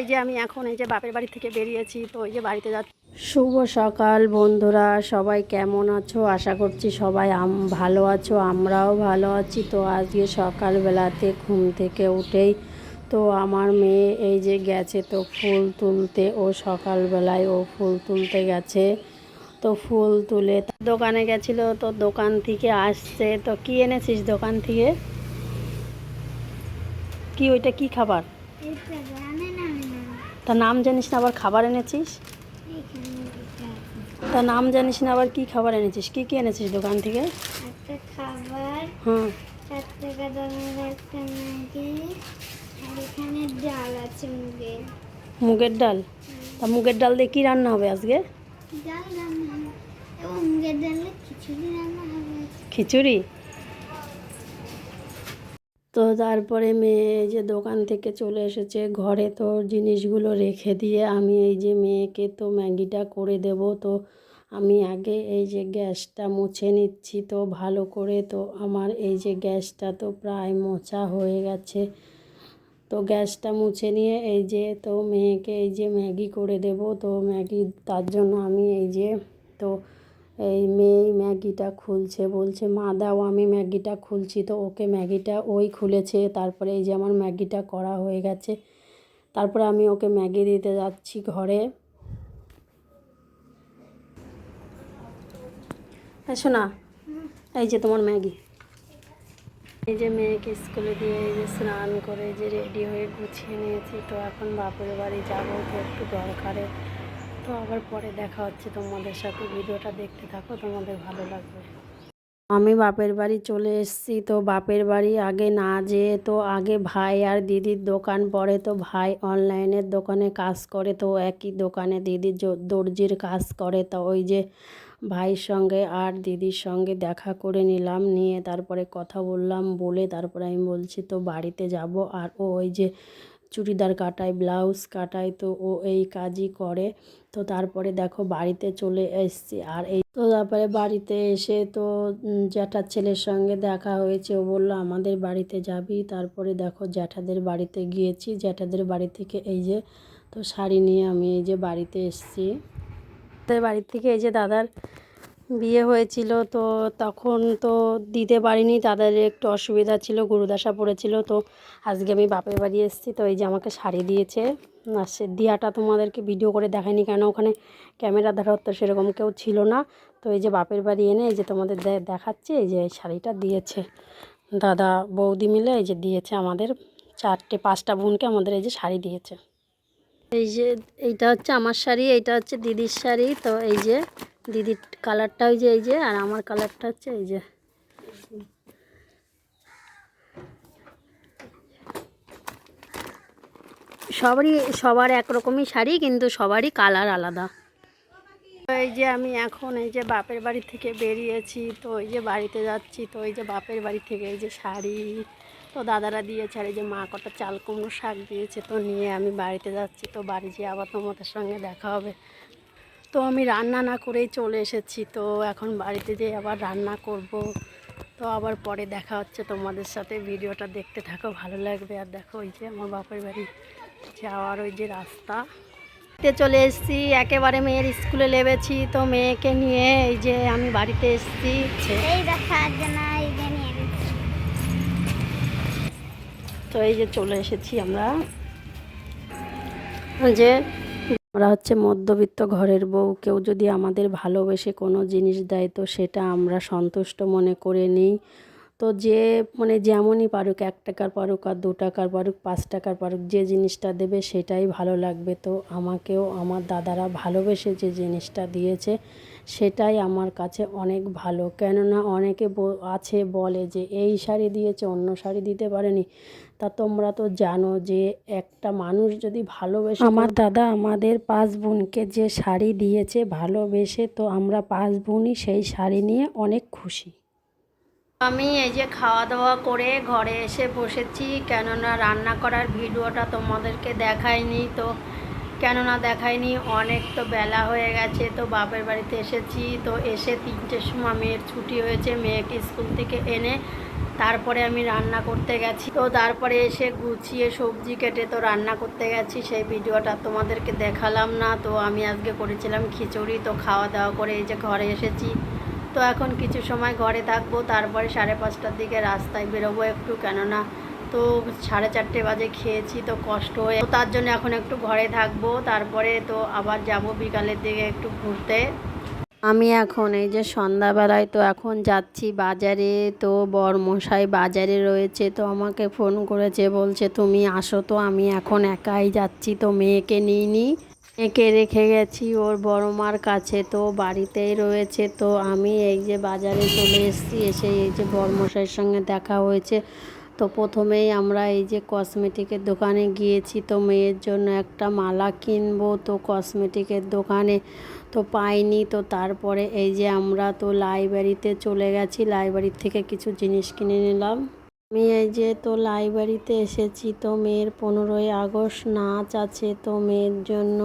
এই যে আমি এখন এই যে বাপের বাড়ি থেকে বেরিয়েছি, তো এই যে বাড়িতে যাচ্ছি। শুভ সকাল বন্ধুরা, সবাই কেমন আছো? আশা করছি সবাই আম, ভালো আছো, আমরাও ভালো আছি। তো আজকে সকালবেলাতে ঘুম থেকে উঠেই তো আমার মেয়ে এই যে গেছে তো ফুল তুলতে, ও সকালবেলায় ও ফুল তুলতে গেছে। তো ফুল তুলে দোকানে গেছিল, তো দোকান থেকে আসছে। তো কি এনেছিস দোকান থেকে? কি ওইটা কি খাবার? তা নাম জানিস না আবার খাবার এনেছিস। তা নাম জানিস না আবার কি খাবার এনেছিস? কি কি এনেছিস দোকান থেকে? খাবার এখানে ডাল আছে মুগের। ডাল? তা মুগের ডাল দিয়ে কী রান্না হবে আজকে? ডাল রান্না হবে। মুগের ডালে খিচুড়ি রান্না হবে। খিচুড়ি? তো তারপরে মেয়ে এই যে দোকান থেকে চলে এসেছে, ঘরে তো জিনিসগুলো রেখে দিয়ে আমি এই যে মেয়েকে তো ম্যাগিটা করে দেব। তো আমি আগে এই যে গ্যাসটা মুছে নিচ্ছি তো ভালো করে, তো আমার এই যে গ্যাসটা তো প্রায় মোছা হয়ে গেছে। তো গ্যাসটা মুছে নিয়ে এই যে তো মেয়েকে এই যে ম্যাগি করে দেব। তো ম্যাগি তার জন্য আমি এই যে তো এই মেয়ে ম্যাগিটা খুলছে, বলছে, মা, দাও, আমি ম্যাগিটা খুলছি। তো ওকে ম্যাগিটা ওই খুলেছে। তারপরে এই যে আমার ম্যাগিটা করা হয়ে গেছে। তারপরে আমি ওকে ম্যাগি দিতে যাচ্ছি ঘরে। এসো না এই যে তোমার ম্যাগি। এই যে মেয়েকে স্কুলে দিয়ে এই যে স্নান করে যে রেডি হয়ে গুছিয়ে নিয়েছি, তো এখন বাপের বাড়ি যাব, তো একটু দরকারে। তো আবার পরে দেখা হচ্ছে তোমাদের সাথে। ভিডিওটা দেখতে থাকো, তোমাদের ভালো লাগবে। আমি বাপের বাড়ি চলে এসেছি, তো বাপের বাড়ি আগে না যেয়ে তো আগে ভাই আর দিদির দোকান পড়ে, তো ভাই অনলাইনের দোকানে কাজ করে, তো একই দোকানে দিদি জ- দর্জির কাজ করে। তো ওই যে ভাইয়ের সঙ্গে আর দিদির সঙ্গে দেখা করে নিলাম, নিয়ে তারপরে কথা বললাম, বলে তারপরে আমি বলছি, তো বাড়িতে যাব। আর ও ওই যে চুড়িদার কাটায়, ব্লাউজ কাটায়, তো ও এই কাজই করে। তো তারপরে দেখো বাড়িতে চলে এসেছি। আর এই তো তারপরে বাড়িতে এসে তো জ্যাঠার ছেলের সঙ্গে দেখা হয়েছে। ও বলল, আমাদের বাড়িতে যাবি? তারপরে দেখো জ্যাঠাদের বাড়িতে গিয়েছি। জ্যাঠাদের বাড়ি থেকে এই যে, তো শাড়ি নিয়ে আমি এই যে বাড়িতে এসেছি। বাড়ি থেকে এই যে দাদার বিয়ে হয়েছিল তো তখন তো দিতে পারিনি, তাদের একটু অসুবিধা ছিল, গুরুদাসা পড়েছিল, তো আজকে আমি বাপের বাড়ি এসেছি, তো এই যে আমাকে শাড়ি দিয়েছে। আর সে দিয়াটা তোমাদেরকে ভিডিও করে দেখায়নি কেন? ওখানে ক্যামেরা ধরার তো সেরকম কেউ ছিল না। তো এই যে বাপের বাড়ি এনে এই যে তোমাদের দেখাচ্ছি, এই যে শাড়িটা দিয়েছে। দাদা বৌদি মিলে এই যে দিয়েছে আমাদের চারটে, পাঁচটা বোনকে আমাদের এই যে শাড়ি দিয়েছে। এই যে এইটা হচ্ছে আমার শাড়ি, এইটা হচ্ছে দিদির শাড়ি, তো এই যে দিদির কালারটা ওই যে, এই যে, আর আমার কালারটা হচ্ছে এই যে। সবারই, সবার একরকমই শাড়ি, কিন্তু সবারই কালার আলাদা। এই যে আমি এখন এই যে বাপের বাড়ি থেকে বেরিয়েছি, তো এই যে বাড়িতে যাচ্ছি, তো এই যে বাপের বাড়ি থেকে এই যে শাড়ি তো দাদারা দিয়েছে, আর এই যে মা কটা চাল কুমড়ো শাক দিয়েছে, তো নিয়ে আমি বাড়িতে যাচ্ছি। তো বাড়ি যেয়ে আবার তোমাদের সঙ্গে দেখা হবে। তো আমি রান্না না করেই চলে এসেছি তো এখন বাড়িতে যেয়ে আবার রান্না করব। তো আবার পরে দেখা হচ্ছে তোমাদের সাথে ভিডিওটা দেখতে থাকো ভালো লাগবে। আর দেখো ওই যে আমার বাপের বাড়ি যাওয়ার ওই যে রাস্তা। তে চলে এসেছি একেবারে মেয়ের স্কুলে লেবেছি তো মেয়েকে নিয়ে এই যে আমি বাড়িতে এসেছি। তো এই যে চলে এসেছি আমরা। যে আমরা হচ্ছে মধ্যবিত্ত ঘরের বউ, কেউ যদি আমাদের ভালোবেসে কোনো জিনিস দেয়, তো সেটা আমরা সন্তুষ্ট মনে করে নিই। তো যে মানে যেমনই পারুক, এক টাকার পারুক আর দু টাকার পারুক, পাঁচ টাকার পারুক, যে জিনিসটা দেবে সেটাই ভালো লাগবে। তো আমাকেও, আমার দাদারা ভালোবেসে যে জিনিসটা দিয়েছে সেটাই আমার কাছে অনেক ভালো। কেননা অনেকে ব- আছে বলে যে এই শাড়ি দিয়েছে অন্য শাড়ি দিতে পারেনি। তা তোমরা তো জানো যে একটা মানুষ যদি ভালোবেসে আমার দাদা আমাদের পাঁচ বোনকে যে শাড়ি দিয়েছে ভালোবেসে তো আমরা পাঁচ বোনই সেই শাড়ি নিয়ে অনেক খুশি। আমি এই যে খাওয়া দাওয়া করে ঘরে এসে বসেছি কেননা রান্না করার ভিডিওটা তোমাদেরকে দেখাইনি তো কেননা দেখায়নি, অনেক তো বেলা হয়ে গেছে, তো বাপের বাড়িতে এসেছি, তো এসে তিনটের সময় মেয়ের ছুটি হয়েছে, মেয়েকে স্কুল থেকে এনে তারপরে আমি রান্না করতে গেছি। তো তারপরে এসে গুছিয়ে সবজি কেটে তো রান্না করতে গেছি, সেই ভিডিওটা তোমাদেরকে দেখালাম না, তো আমি আজকে করেছিলাম খিচুড়ি, তো খাওয়া দাওয়া করে এই যে ঘরে এসেছি। তো এখন কিছু সময় ঘরে থাকব, তারপরে সাড়ে পাঁচটার দিকে রাস্তায় বেরোবো একটু, কেননা তো সাড়ে চারটে বাজে খেয়েছি, তো কষ্ট হয়ে তার জন্য এখন একটু ঘরে থাকব, তারপরে তো আবার যাব বিকালের দিকে একটু ঘুরতে। আমি এখন এই যে সন্ধ্যাবেলায় তো এখন যাচ্ছি বাজারে, তো বরমশাই বাজারে রয়েছে, তো আমাকে ফোন করেছে, বলছে তুমি আসো তো, আমি এখন একাই যাচ্ছি, তো মেয়েকে নিই নি। মেয়েকে রেখে গেছি, ওর বড় মার কাছে, তো বাড়িতেই রয়েছে, তো আমি এই যে বাজারে চলে এসেছি, এসে এই যে বরমশাইয়ের সঙ্গে দেখা হয়েছে। তো প্রথমেই আমরা এই যে কসমেটিকের দোকানে গিয়েছি, তো মেয়ের জন্য একটা মালা কিনবো তো কসমেটিকের দোকানে তো পাইনি। তো তারপরে এই যে আমরা তো লাইব্রেরিতে চলে গেছি লাইব্রেরি থেকে কিছু জিনিস কিনে নিলাম। আমি এই যে তো লাইব্রেরিতে এসেছি, তো মেয়ের পনেরোই আগস্ট নাচ আছে, তো মেয়ের জন্য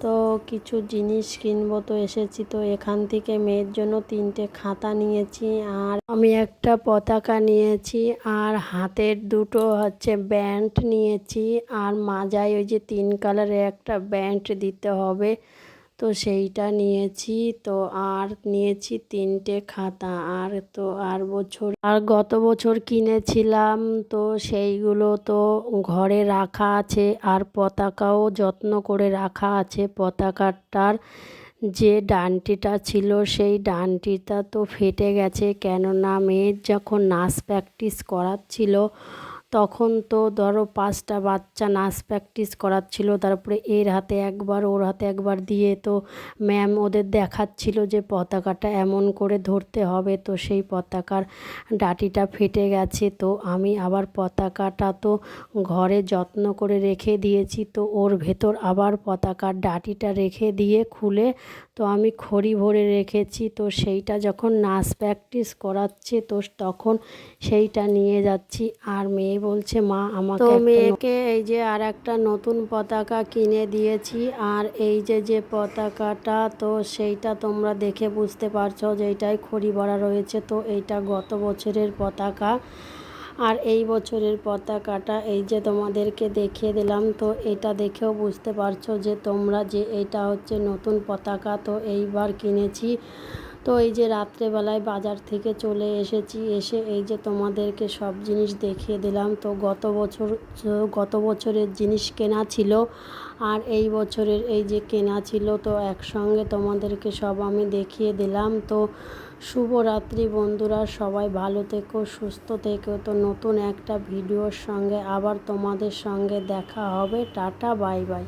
তো কিছু জিনিস কিনবো তো এসেছি তো এখান থেকে মেয়ের জন্য তিনটে খাতা নিয়েছি আর আমি একটা পতাকা নিয়েছি আর হাতের দুটো হচ্ছে ব্যান্ড নিয়েছি আর মাজায় ওই যে তিন কালারের একটা ব্যান্ড দিতে হবে। তো সেইটা নিয়েছি। তো আর নিয়েছি তিনটে খাতা। আর তো আর বছর, আর গত বছর কিনেছিলাম। তো সেইগুলো তো ঘরে রাখা আছে। আর পতাকাও যত্ন করে রাখা আছে। পতাকাটার যে ডানটিটা ছিল, সেই ডানটিটা তো ফেটে গেছে। কেননা মেয়ের যখন নাচ প্র্যাকটিস করাচ্ছিল তখন তো ধরো পাঁচটা বাচ্চা নাচ প্র্যাকটিস করাচ্ছিল, তারপরে এর হাতে একবার, ওর হাতে একবার দিয়ে তো ম্যাম ওদের দেখাচ্ছিল যে পতাকাটা এমন করে ধরতে হবে, তো সেই পতাকার ডাটিটা ফেটে গেছে, তো আমি আবার পতাকাটা তো ঘরে যত্ন করে রেখে দিয়েছি, তো ওর ভেতর আবার পতাকার ডাটিটা রেখে দিয়ে খুলে তো আমি খড়ি ভরে রেখেছি, তো সেইটা যখন নাচ প্র্যাকটিস করাচ্ছে, তো তখন সেইটা নিয়ে যাচ্ছি, আর মেয়ে বলছে মা আমাকে তো মেয়েকে এই যে আর একটা নতুন পতাকা কিনে দিয়েছি আর এই যে যে পতাকাটা তো সেইটা তোমরা দেখে বুঝতে পারছ যে এইটাই খড়ি ভরা রয়েছে। তো এইটা গত বছরের পতাকা। আর এই বছরের পতাকাটা এই যে তোমাদেরকে দেখিয়ে দিলাম তো এটা দেখেও বুঝতে পারছ যে তোমরা যে এটা হচ্ছে নতুন পতাকা তো এইবার কিনেছি। তো এই যে রাত্রেবেলায় বাজার থেকে চলে এসেছি, এসে এই যে তোমাদেরকে সব জিনিস দেখিয়ে দিলাম। তো গত বছর, গত বছরের জিনিস কেনা ছিল আর এই বছরের এই যে কেনা ছিল, তো একসঙ্গে তোমাদেরকে সব আমি দেখিয়ে দিলাম। তো শুভরাত্রি বন্ধুরা, সবাই ভালো থেকো, সুস্থ থেকো। তো নতুন একটা ভিডিওর সঙ্গে আবার তোমাদের সঙ্গে দেখা হবে। Tata, bye bye.